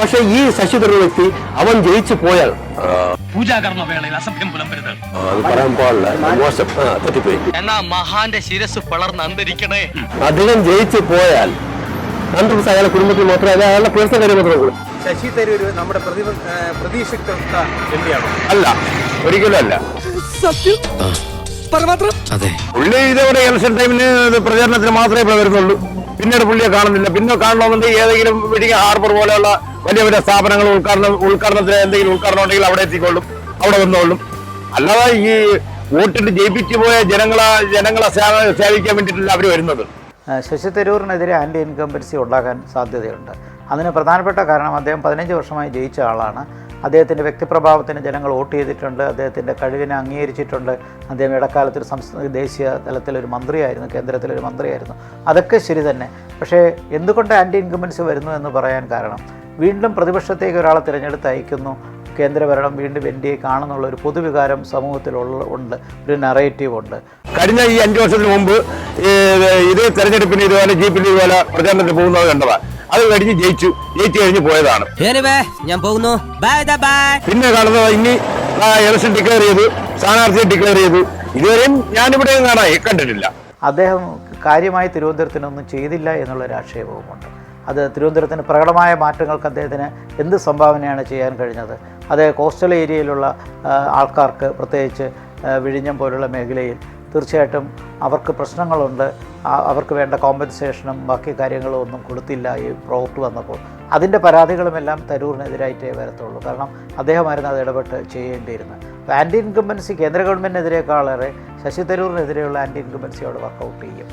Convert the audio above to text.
പക്ഷെ ഈ ശശി തരൂർ വ്യക്തി അവൻ ജയിച്ചു പോയാൽ പൂജാകർമ്മ വേളയിൽ അസഭ്യം പുലമ്പരുത്. ആ, അത് പറയാൻ പാടില്ല. മോശം. ആ, തെറ്റിപ്പോയി. എന്നാ മഹാന്റെ ശിരസ് പിളർന്ന് അന്തരിക്കണേ. അദ്ദേഹം ജയിച്ചു പോയാൽ അയാളുടെ കുടുംബത്തിൽ മാത്രമല്ല അയാളുടെ പേഴ്സണൽ കാര്യം മാത്രമേ ഉള്ളൂ. ശശി തരൂർ നമ്മുടെ പ്രതീക്ഷിക്ക അല്ല ഒരിക്കലും അല്ല. പുള്ളി ഇതോടെ ഇലക്ഷൻ ടൈമിന് പ്രചാരണത്തിന് മാത്രമേ വരുന്നുള്ളൂ. പിന്നീട് പുള്ളിയെ കാണുന്നില്ല. പിന്നെ കാണണമെന്നുണ്ടെങ്കിൽ ഏതെങ്കിലും വെഡിങ് ഹാർബർ പോലെയുള്ള വലിയ വലിയ സ്ഥാപനങ്ങൾ ഉദ്ഘാടനം ഉദ്ഘാടനത്തിന് എന്തെങ്കിലും ഉദ്ഘാടനം ഉണ്ടെങ്കിൽ അവിടെ എത്തിക്കൊള്ളും. അവിടെ വന്നോളും. അല്ലാതെ ഈ വോട്ടിട്ട് ജയിപ്പിച്ചു പോയ ജനങ്ങളെ ജനങ്ങളെ സേവ- സേവിക്കാൻ വേണ്ടിയിട്ടല്ല അവർ വരുന്നത്. ശശി തരൂറിനെതിരെ ആന്റി ഇൻകംബൻസി ഉണ്ടാകാൻ സാധ്യതയുണ്ട്. അതിന് പ്രധാനപ്പെട്ട കാരണം അദ്ദേഹം പതിനഞ്ച് വർഷമായി ജയിച്ച ആളാണ്. അദ്ദേഹത്തിന്റെ വ്യക്തിപ്രഭാവത്തിന് ജനങ്ങൾ വോട്ട് ചെയ്തിട്ടുണ്ട് അദ്ദേഹത്തിന്റെ കഴിവിനെ അംഗീകരിച്ചിട്ടുണ്ട്. അദ്ദേഹം ഇടക്കാലത്ത് സംസ്ഥാന ദേശീയ തലത്തിലൊരു മന്ത്രിയായിരുന്നു കേന്ദ്രത്തിലൊരു മന്ത്രിയായിരുന്നു. അതൊക്കെ ശരി തന്നെ. പക്ഷേ എന്തുകൊണ്ട് ആന്റി ഇൻകമൻസ് വരുന്നു എന്ന് പറയാൻ കാരണം? വീണ്ടും പ്രതിപക്ഷത്തേക്ക് ഒരാളെ തിരഞ്ഞെടുത്ത് അയക്കുന്നു. കേന്ദ്രഭരണം വീണ്ടും എൻ ഡി എ കാണുന്നുള്ള ഒരു പൊതുവികാരം സമൂഹത്തിലുള്ള ഉണ്ട്. ഒരു നറേറ്റീവ് ഉണ്ട്. കഴിഞ്ഞ ഈ അഞ്ച് വർഷത്തിന് മുമ്പ് ഇതേ തെരഞ്ഞെടുപ്പിന് ഇതുപോലെ ജീപ്പിന് ഇതുപോലെ പ്രചാരണത്തിന് പോകുന്നത് കണ്ടതാ. അത് കഴിഞ്ഞ് ജയിച്ചു. ജയിച്ചു കഴിഞ്ഞ് പോയതാണ്. ഞാൻ പോകുന്നു. ബൈ ബൈ പിന്നെ കാണുന്നത് ഇനി ഇലക്ഷൻ ഡിക്ലെയർ ചെയ്തു സ്ഥാനാർത്ഥിയെ ഡിക്ലെയർ ചെയ്തു. ഇതുവരെയും ഞാനിവിടെ കാണാൻ കണ്ടിട്ടില്ല. അദ്ദേഹം കാര്യമായി തിരുവനന്തപുരത്തിനൊന്നും ചെയ്തില്ല എന്നുള്ള എന്നുള്ളൊരു ആക്ഷേപവുമുണ്ട്. അത് തിരുവനന്തപുരത്തിന് പ്രകടമായ മാറ്റങ്ങൾക്ക് അദ്ദേഹത്തിന് എന്ത് സംഭാവനയാണ് ചെയ്യാൻ കഴിഞ്ഞത്? അത് കോസ്റ്റൽ ഏരിയയിലുള്ള ആൾക്കാർക്ക് പ്രത്യേകിച്ച് വിഴിഞ്ഞം പോലുള്ള മേഖലയിൽ തീർച്ചയായിട്ടും അവർക്ക് പ്രശ്നങ്ങളുണ്ട് അവർക്ക് വേണ്ട കോമ്പൻസേഷനും ബാക്കി കാര്യങ്ങളും ഒന്നും കൊടുത്തില്ല ഈ പ്രോജക്റ്റ് വന്നപ്പോൾ. അതിന്റെ പരാതികളുമെല്ലാം തരൂറിനെതിരായിട്ടേ വരത്തുള്ളൂ. കാരണം അദ്ദേഹമായിരുന്നു അത് ഇടപെട്ട് ചെയ്യേണ്ടിയിരുന്നത്. അപ്പോൾ ആന്റി ഇൻകമ്പൻസി കേന്ദ്ര ഗവൺമെന്റിനെതിരേക്കാളേറെ ശശി തരൂറിനെതിരെയുള്ള ആന്റി ഇൻകംബൻസിയോട് വർക്കൗട്ട് ചെയ്യും.